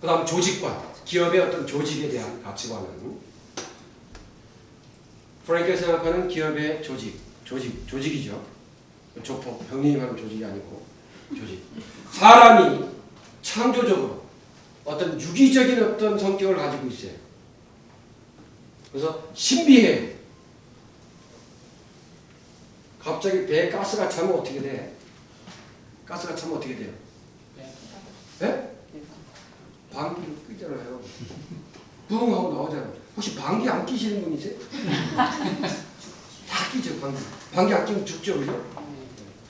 그 다음 조직관, 기업의 어떤 조직에 대한 가치관은 프랭크가 생각하는 기업의 조직, 조직, 조직이죠. 조폭, 형님이 하는 조직이 아니고 조직. 사람이 창조적으로 어떤 유기적인 어떤 성격을 가지고 있어요. 그래서 신비해. 갑자기 배에 가스가 차면 어떻게 돼? 가스가 차면 어떻게 돼요? 네? 방귀를 끄잖아요. 부흥 하고 나오잖아요. 혹시 방귀 안 끼시는 분 있어요? 다 끼죠 방귀. 방귀 안 끼면 죽죠 그죠?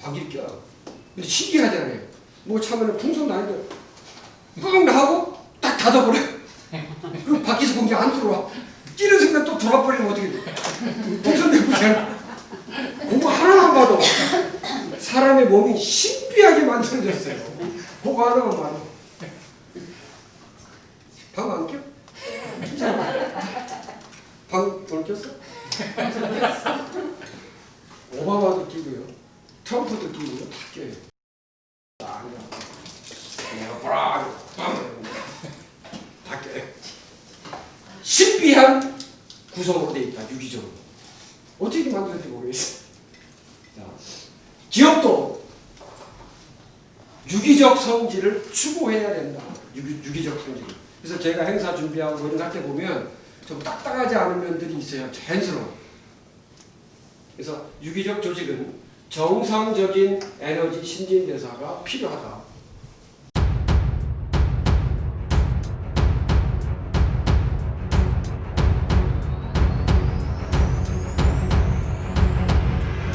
방귀를 껴요. 근데 신기하잖아요. 뭐 차면은 풍선 나는데 뿡 하고 딱 닫아버려. 그럼 밖에서 공기 안 들어와. 끼는 순간 또 돌아버리면 어떻게 돼? 풍선 내고 그냥 그거 하나만 봐도 사람의 몸이 신비하게 만들어졌어요. 그거 하나만 봐도. 방 안 껴? 방불 꼈어? 오바마도 끼고요. 트럼프도 끼고요. 다 껴요. 딱 그냥 내가 보라 빵! 다 껴요. 신비한 구성으로 돼 있다. 유기적으로. 어떻게 만들었는지 모르겠어요. 자, 기업도 유기적 성질을 추구해야 된다. 유기, 유기적 성질. 그래서 제가 행사 준비하고 이런 할때 보면 좀 딱딱하지 않은 면들이 있어요. 자연스러워. 그래서 유기적 조직은 정상적인 에너지 신진대사가 필요하다.